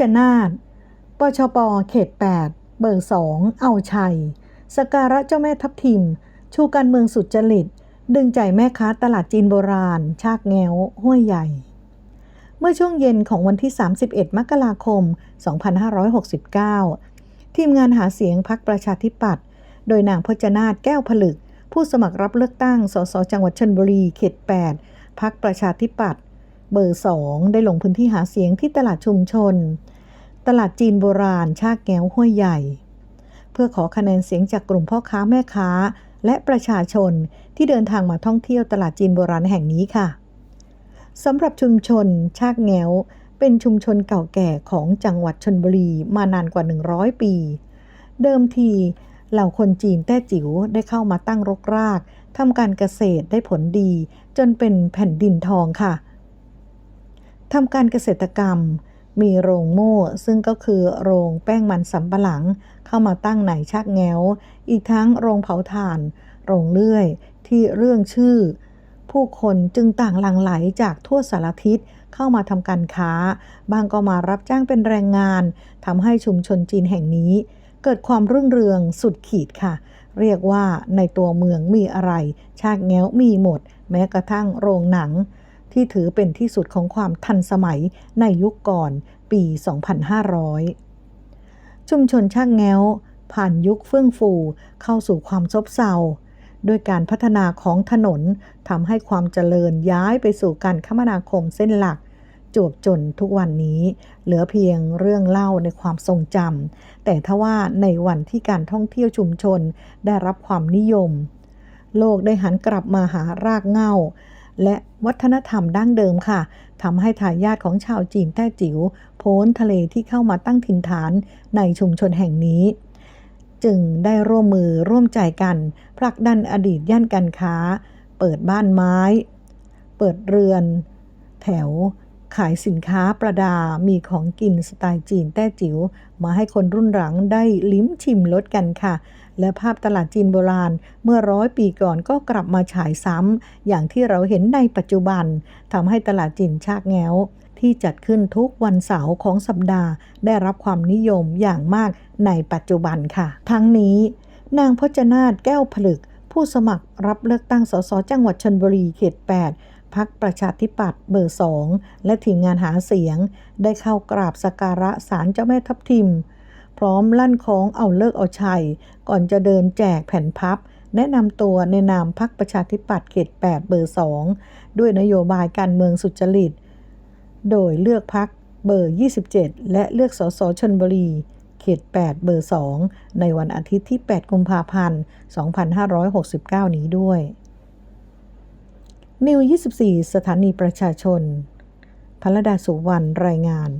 จนาถปชปเขต 8 เบอร์สองเอาชัย สการะเจ้าแม่ทับทิม ชูการเมืองสุดจริต ดึงใจแม่ค้าตลาดจีนโบราณ ชากแงวห้วยใหญ่ เมื่อช่วงเย็นของวันที่ 31 มกราคม 2569 ทีมงานหาเสียงพักประชาธิปัตย์โดยนางพจนาถแก้วผลึก ผู้สมัครรับเลือกตั้ง สส จังหวัดชนบุรี เขต 8 พักประชาธิปัตย์ เบอร์ 2 ได้ลงพื้นที่หาเสียงที่ตลาดชุมชน ตลาดจีนโบราณ ชากแก้วห้วยใหญ่ เพื่อขอคะแนนเสียงจากกลุ่มพ่อค้าแม่ค้า และประชาชนที่เดินทางมาท่องเที่ยวตลาดจีนโบราณแห่งนี้ค่ะสำหรับชุมชน ชากแงวเป็นชุมชนเก่าแก่ของจังหวัดชนบุรีมานานกว่า 100 ปี เดิมทีเหล่าคนจีนแต้จิ๋วได้เข้ามาตั้งรกรากทำการเกษตรได้ผลดี จนเป็นแผ่นดินทองค่ะ ทำการเกษตรกรรม มีโรงโม่ ซึ่งก็คือโรงแป้งมันสำปะหลัง เข้ามาตั้งในชากแงวอีกทั้งโรงเผาถ่าน โรงเลื่อย ที่เรื่องชื่อ ผู้คนจึงต่างหลั่งไหลจากทั่วสารทิศเข้ามาทำการค้า บางก็มารับจ้างเป็นแรงงานทำให้ชุมชนจีนแห่งนี้ เกิดความรุ่งเรืองสุดขีดค่ะ เรียกว่าในตัวเมืองมีอะไร ชากแง้วมีหมด แม้กระทั่งโรงหนัง ที่ถือเป็นที่สุดของความทันสมัยในยุคก่อนปี 2500 ชุมชนชากแง้ว ผ่านยุคเฟื่องฟูเข้าสู่ความซบเซาด้วยการพัฒนาของถนนทำให้ความเจริญย้ายไปสู่การคมนาคมเส้นหลัก จวบจนทุกวันนี้ เหลือเพียงเรื่องเล่าในความทรงจำแต่ถ้าว่าในวันที่การท่องเที่ยวชุมชนได้รับความนิยม โลกได้หันกลับมาหารากเหง้า และวัฒนธรรมดั้งเดิมค่ะทำให้ทายาทของชาวจีนแต้จิ๋วโพ้นทะเลที่เข้ามาตั้งถิ่นฐานในชุมชนแห่งนี้ จึงได้ร่วมมือร่วมใจกันผลักดันอดีตย่านการค้า เปิดบ้านไม้ เปิดเรือน แถว ขายสินค้าประดา มีของกินสไตล์จีนแต้จิ๋วมาให้คนรุ่นหลังได้ลิ้มชิมรสกันค่ะ และภาพตลาดจีนโบราณเมื่อร้อยปีก่อนก็กลับมาฉายซ้ำอย่างที่เราเห็นในปัจจุบันทำให้ตลาดจีนชากแง้วที่จัดขึ้นทุกวันเสาร์ของสัปดาห์ ได้รับความนิยมอย่างมากในปัจจุบันค่ะ ทั้งนี้ นางพจนาถแก้วผลึก ผู้สมัครรับเลือกตั้งสสจังหวัดชนบุรีเขต 8 พักประชาธิปัตย์เบอร์2และทีมงานหาเสียง ได้เข้ากราบสักการะศาลเจ้าแม่ทับทิม พร้อมลั่นของเอาเลิกเอาชัย ก่อนจะเดินแจกแผ่นพับ แนะนำตัวในนามพักประชาธิปัตย์เขต 8 เบอร์2ด้วยนโยบายการเมืองสุจริต โดยเลือกพักเบอร์ 27 และเลือกสสชนบุรีเขต 8 เบอร์ 2 ในวันอาทิตย์ที่ 8 กุมภาพันธ์ 2569 นี้ด้วย นิว 24 สถานีประชาชนพระดาสุวรรณรายงาน